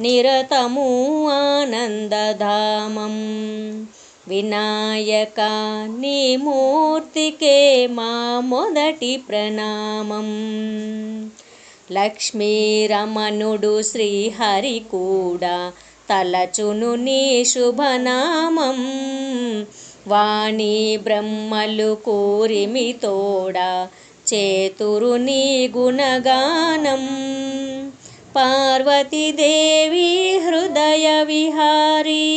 నిరతము ఆనందధామం. వినాయక నీ మూర్తికే మా మొదటి ప్రణామం. లక్ష్మీరమణుడు శ్రీహరి కూడా తలచును నీ శుభనామం. వాణి బ్రహ్మలు కూరిమి తోడా చేతురు నీ గుణగానం. पार्वतीदेवी हृदयविहारी।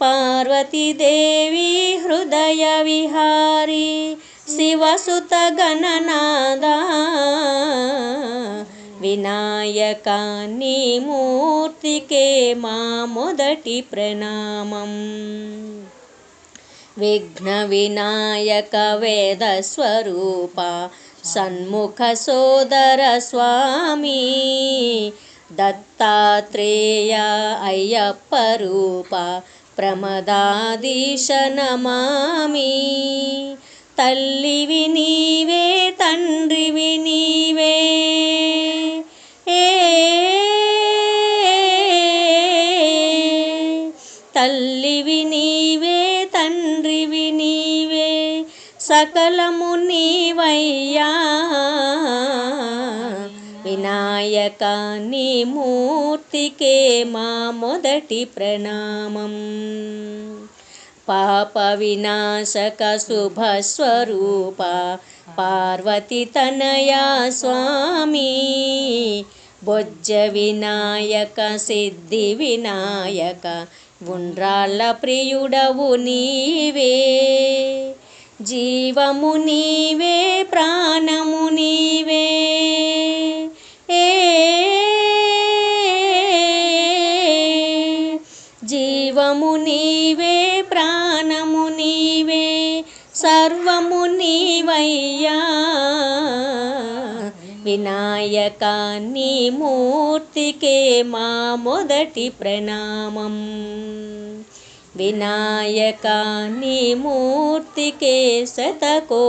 पार्वतीदेवी हृदयविहारी शिवसुतगणनादा विनायकानि मूर्तिके मा मोदटि प्रणामम् विघ्नविनायकवेदस्वरूपा सन्मुखसोदरस्वामी दत्तात्रेया अय्यप्परूपा प्रमदादीश नमामि। तल्लिविनीवे तण्विनीवे तल्लिविनीवे సకలము నీవయ్యా వినాయక నీ మూర్తికే మా మొదటి ప్రణామం పాప వినాశక శుభస్వరూప పార్వతి తనయా స్వామి బొజ్జ వినాయక సిద్ధి వినాయక ఉండ్రాళ్ళ ప్రియుడవు నీవే జీవము నీవే ప్రాణము నీవే. ఏ జీవము నీవే ప్రాణము నీవే సర్వము నీవయ్యా. వినాయక నీ మూర్తికే మా మొదటి ప్రణామం. विनायकानि मूर्तिके शतकोटिप्रणामम्